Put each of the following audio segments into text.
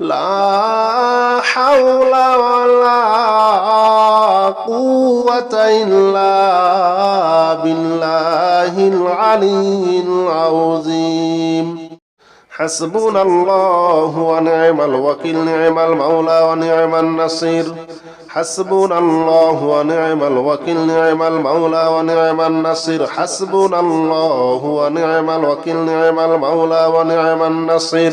لا حول ولا قوة إلا بالله العلي العظيم. حسبنا الله ونعم الوكيل نعم المولى ونعم النصير. حسبنا الله ونعم الوكيل نعم المولى ونعم النصير. حسبنا الله ونعم الوكيل نعم المولى ونعم النصير.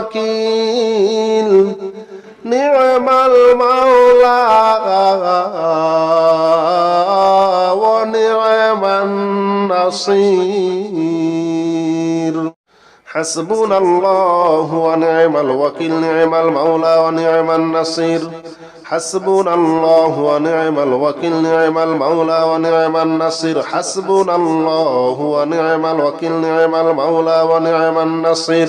الوكيل نعم المولى ونعم النصير. حسبنا الله ونعم الوكيل نعم المولى ونعم النصير. حسبنا الله ونعم الوكيل نعم المولى ونعم النصير. حسبنا الله ونعم الوكيل نعم المولى ونعم النصير.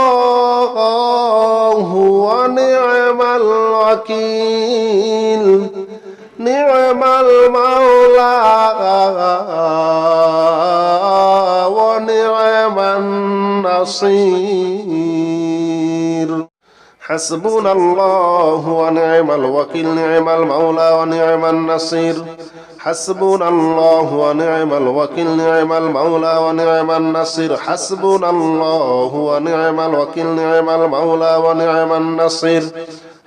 الوكيل نعم المولى ونعم النصير. حسبنا الله ونعم الوكيل نعم المولى ونعم النصير. حسبنا الله ونعم الوكيل نعم المولى ونعم النصير. حسبنا الله ونعم الوكيل نعم المولى ونعم النصير.